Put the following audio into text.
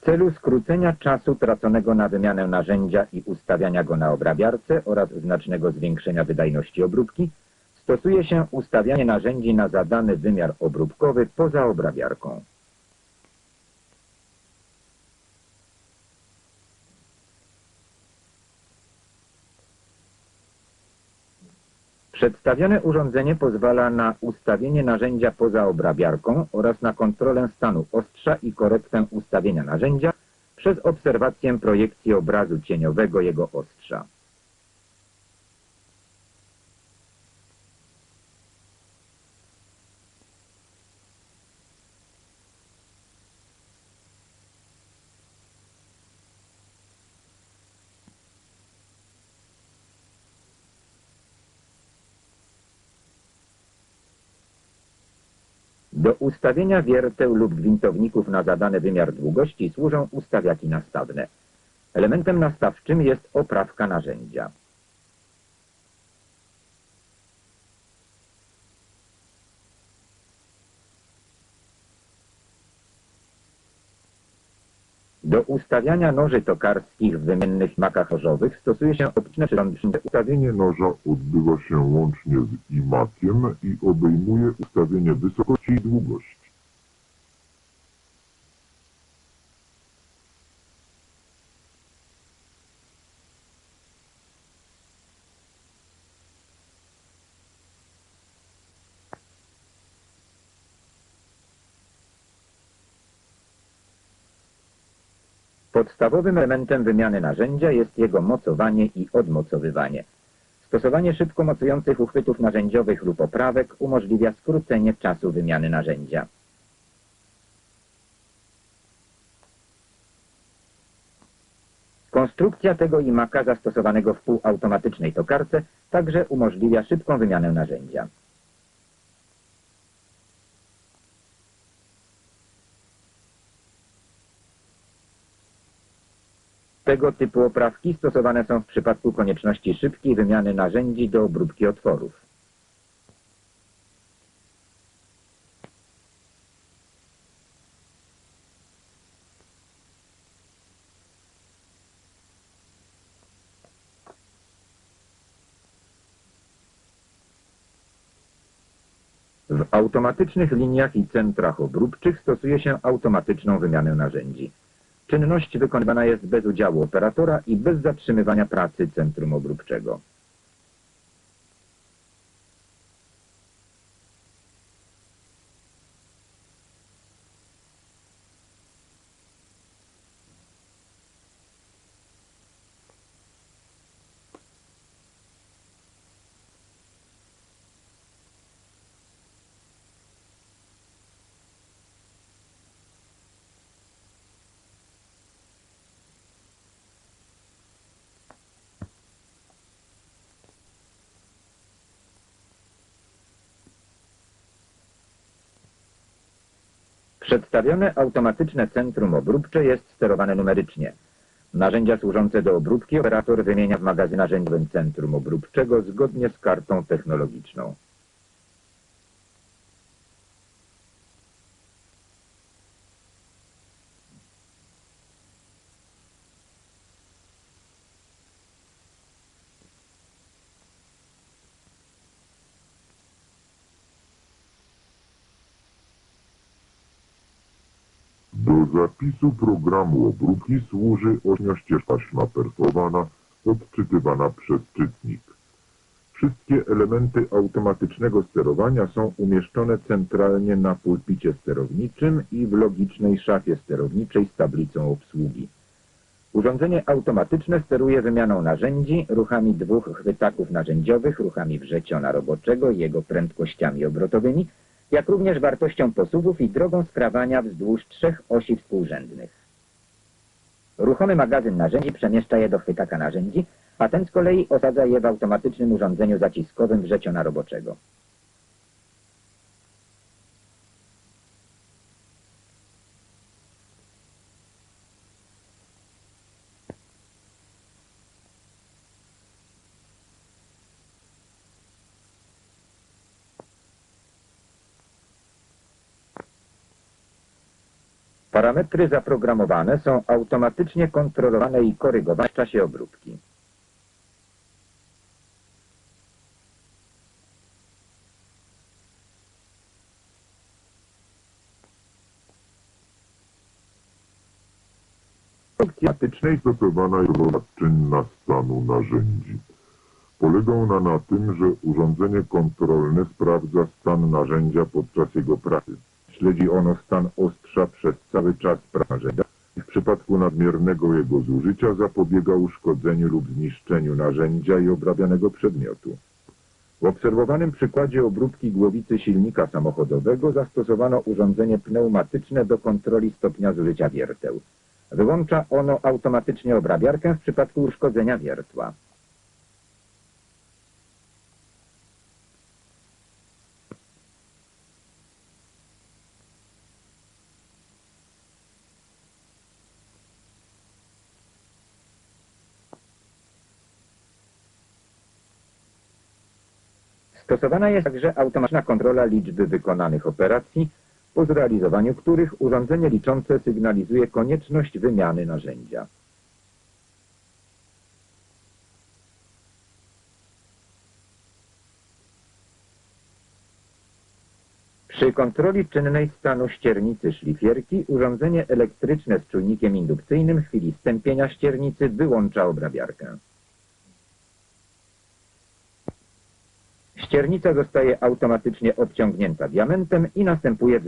celu skrócenia czasu traconego na wymianę narzędzia i ustawiania go na obrabiarce oraz znacznego zwiększenia wydajności obróbki, stosuje się ustawianie narzędzi na zadany wymiar obróbkowy poza obrabiarką. Przedstawione urządzenie pozwala na ustawienie narzędzia poza obrabiarką oraz na kontrolę stanu ostrza i korektę ustawienia narzędzia przez obserwację projekcji obrazu cieniowego jego ostrza. Do ustawienia wierteł lub gwintowników na zadany wymiar długości służą ustawiaki nastawne. Elementem nastawczym jest oprawka narzędzia. Do ustawiania noży tokarskich w wymiennych makach nożowych stosuje się optyczne przyrządy Ustawienie noża odbywa się łącznie z imakiem i obejmuje ustawienie wysokości i długości. Podstawowym elementem wymiany narzędzia jest jego mocowanie i odmocowywanie. Stosowanie szybko mocujących uchwytów narzędziowych lub oprawek umożliwia skrócenie czasu wymiany narzędzia. Konstrukcja tego imaka zastosowanego w półautomatycznej tokarce także umożliwia szybką wymianę narzędzia. Tego typu oprawki stosowane są w przypadku konieczności szybkiej wymiany narzędzi do obróbki otworów. W automatycznych liniach i centrach obróbczych stosuje się automatyczną wymianę narzędzi. Czynność wykonywana jest bez udziału operatora i bez zatrzymywania pracy centrum obróbczego. Przedstawione automatyczne centrum obróbcze jest sterowane numerycznie. Narzędzia służące do obróbki operator wymienia w magazynie narzędziowym centrum obróbczego zgodnie z kartą technologiczną. Do zapisu programu obróbki służy ośmiościeżna taśma perfowana odczytywana przez czytnik. Wszystkie elementy automatycznego sterowania są umieszczone centralnie na pulpicie sterowniczym i w logicznej szafie sterowniczej z tablicą obsługi. Urządzenie automatyczne steruje wymianą narzędzi, ruchami dwóch chwytaków narzędziowych, ruchami wrzeciona roboczego jego prędkościami obrotowymi, jak również wartością posuwów i drogą skrawania wzdłuż trzech osi współrzędnych. Ruchomy magazyn narzędzi przemieszcza je do chwytaka narzędzi, a ten z kolei osadza je w automatycznym urządzeniu zaciskowym wrzeciona roboczego. Parametry zaprogramowane są automatycznie kontrolowane i korygowane w czasie obróbki. Automatycznej stosowana jest czynna stanu narzędzi. Polega ona na tym, że urządzenie kontrolne sprawdza stan narzędzia podczas jego pracy. Śledzi ono stan ostrza przez cały czas narzędzia i w przypadku nadmiernego jego zużycia zapobiega uszkodzeniu lub zniszczeniu narzędzia i obrabianego przedmiotu. W obserwowanym przykładzie obróbki głowicy silnika samochodowego zastosowano urządzenie pneumatyczne do kontroli stopnia zużycia wierteł. Wyłącza ono automatycznie obrabiarkę w przypadku uszkodzenia wiertła. Stosowana jest także automatyczna kontrola liczby wykonanych operacji, po zrealizowaniu których urządzenie liczące sygnalizuje konieczność wymiany narzędzia. Przy kontroli czynnej stanu ściernicy szlifierki urządzenie elektryczne z czujnikiem indukcyjnym w chwili stępienia ściernicy wyłącza obrabiarkę. Ściernica zostaje automatycznie obciągnięta diamentem i następuje